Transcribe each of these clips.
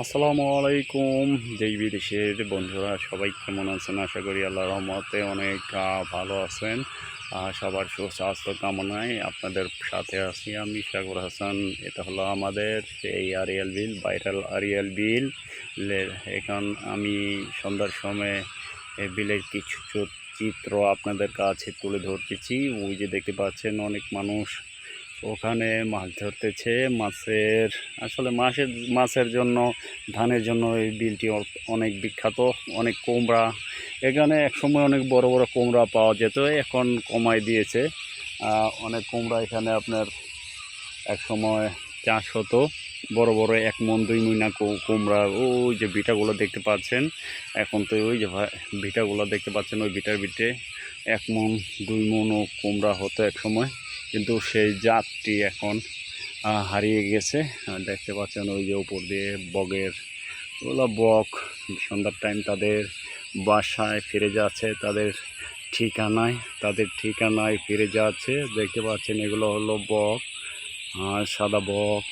আসসালামু আলাইকুম। দেশ বিদেশের বন্ধুরা, সবাই কেমন আছেন? আশা করি আল্লাহ রহমতে অনেক ভালো আছেন। সবার সুস্বাস্থ্য কামনায় আপনাদের সাথে আছি আমি সাগর হাসান। এটা হলো আমাদের এই আরিয়াল বিল ভাইরাল আরিয়াল বিল এখন আমি সন্ধ্যার সময় এই বিলের কিছু চিত্র আপনাদের কাছে তুলে ধরতেছি। ওই যে দেখতে পাচ্ছেন, অনেক মানুষ ওখানে মাছ ধরতেছে, মাছের, আসলে মাছের মাছের জন্য, ধানের জন্য এই বিলটি অনেক বিখ্যাত, অনেক কুমড়া। এখানে একসময় অনেক বড় বড় কুমড়া পাওয়া যেত, এখন কমাই দিয়েছে। অনেক কুমড়া এখানে আপনার একসময় চাষ হতো। বড় বড় এক মন, দুই মইনা কুমড়া, ওই যে বিটাগুলো দেখতে পাচ্ছেন। এখন তো ওই যে বিটাগুলো দেখতে পাচ্ছেন, ওই বিটার বিটে এক মন, দুই মনও কুমড়া হতো এক সময় কিন্তু সেই জাতটি এখন হারিয়ে গেছে। দেখতে পাচ্ছেন ওই যে উপর দিয়ে বগের ওগুলো বক, সন্ধ্যার টাইম তাদের বাসায় ফিরে যাচ্ছে, তাদের ঠিকানায় তাদের ঠিকানায় ফিরে যাচ্ছে। দেখতে পাচ্ছেন এগুলো হলো বক আর সাদা বক।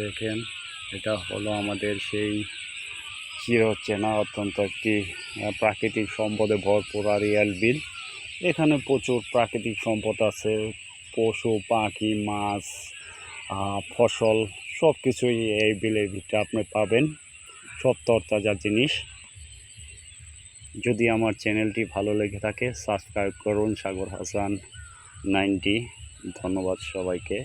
দেখেন, এটা হলো আমাদের সেই চিরচেনা অত্যন্ত একটি প্রাকৃতিক সম্পদে ভরপুর আরিয়াল বিল। এখানে প্রচুর প্রাকৃতিক সম্পদ আছে, পশু, পাখি, মাছ ফসল সব কিছুই এই বিলের ভিতরে আপনি পাবেন। সব তরতাজা জিনিস। যদি আমার চ্যানেলটি ভালো লেগে থাকে, সাবস্ক্রাইব করুন সাগর হাসান নাইনটি। ধন্যবাদ সবাইকে।